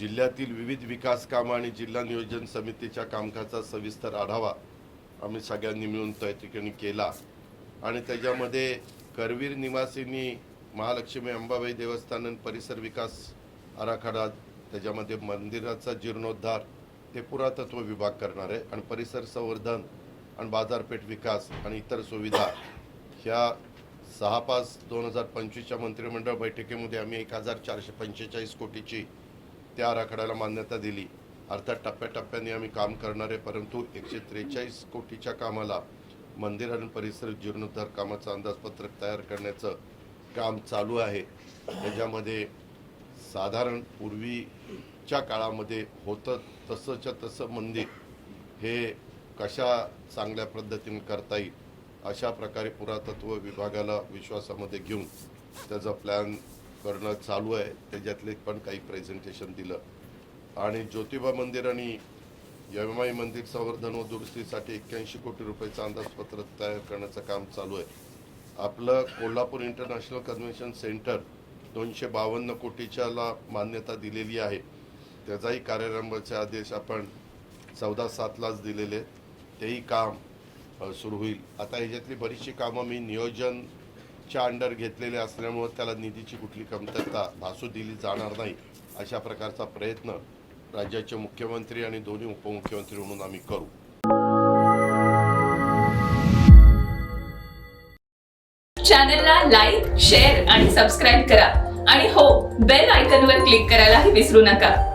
जिल्ह्यातील विविध विकास कामं आणि जिल्हा नियोजन समितीच्या कामकाजाचा सविस्तर आढावा आम्ही सगळ्यांनी मिळून त्या ठिकाणी केला. आणि त्याच्यामध्ये करवीर निवासींनी महालक्ष्मी अंबाबाई देवस्थान आणि परिसर विकास आराखडा त्याच्यामध्ये मंदिराचा जीर्णोद्धार ते पुरातत्व विभाग करणार आहे आणि परिसर संवर्धन आणि बाजारपेठ विकास आणि इतर सुविधा. ह्या सहा पाच दोन हजार पंचवीसच्या मंत्रिमंडळ बैठकीमध्ये आम्ही एक हजार चारशे पंचेचाळीस कोटीची त्या आराखड्याला मान्यता दिली. अर्थात टप्प्याटप्प्याने आम्ही काम करणार आहे परंतु एकशे त्रेचाळीस कोटीच्या कामाला मंदिर आणि परिसर जीर्णोद्धार कामाचं अंदाजपत्रक तयार करण्याचं काम चालू आहे. त्याच्यामध्ये साधारण पूर्वीच्या काळामध्ये होतं तसंच्या तसं मंदिर हे कशा चांगल्या पद्धतीने करता येईल अशा प्रकारे पुरातत्व विभागाला विश्वासामध्ये घेऊन त्याचा प्लॅन करणं चालू आहे. त्याच्यातले पण काही प्रेझेंटेशन दिलं. आणि ज्योतिबा मंदिर आणि यमाई मंदिर संवर्धन व दुरुस्तीसाठी एक्क्याऐंशी कोटी रुपयाचं अंदाजपत्रक तयार करण्याचं काम चालू आहे. आपलं कोल्हापूर इंटरनॅशनल कन्व्हेन्शन सेंटर दोनशे बावन्न कोटीच्याला मान्यता दिलेली आहे. त्याचाही कार्यारंभाचे आदेश आपण चौदा सातलाच दिलेले आहेत. तेही काम सुरू होईल. आता ह्याच्यातली बरीचशी कामं मी नियोजन च्या अंडर घेतलेले असल्यामुळं त्याला निधीची कुठली कमतरता भासू दिली जाणार नाही अशा प्रकारचा प्रयत्न राज्याचे मुख्यमंत्री आणि दोन्ही उपमुख्यमंत्री म्हणून आम्ही करू. चॅनलला लाईक शेअर आणि सबस्क्राईब करा. आणि हो बेल आयकनवर क्लिक करायलाही विसरू नका.